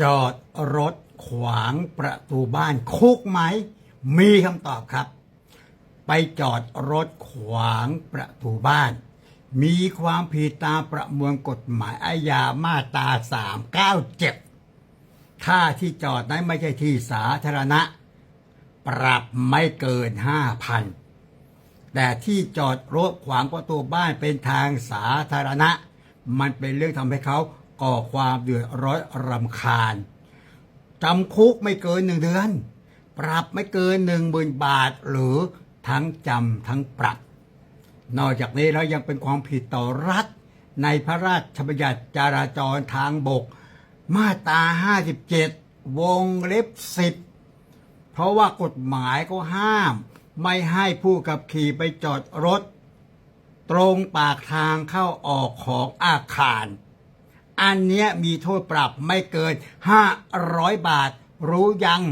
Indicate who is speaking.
Speaker 1: จอดรถขวางประตูบ้านคุกไหม มีคำตอบครับ ไปจอดรถขวางประตูบ้าน มีความผิดตามประมวลกฎหมายอาญามาตรา397 ถ้าที่จอดนั้นไม่ใช่ที่สาธารณะ ปรับไม่เกิน 5,000 แต่ที่จอดรถขวางประตูบ้านเป็นทางสาธารณะ มันเป็นเรื่องทำให้เขา ก่อความเดือดร้อนรำคาญจำคุกไม่เกินหนึ่งเดือน ปรับไม่เกินหนึ่งหมื่นบาท หรือทั้งจำทั้งปรับ นอกจากนี้แล้วยังเป็นความผิดต่อรัฐ ในพระราชบัญญัติจราจรทางบก มาตรา 57 วงเล็บ 10 เพราะว่ากฎหมายก็ห้าม ไม่ให้ผู้ขับขี่ไปจอดรถ ตรงปากทางเข้าออกของอาคาร อันเนี้ยมีโทษปรับไม่เกิน 500 บาทรู้ยัง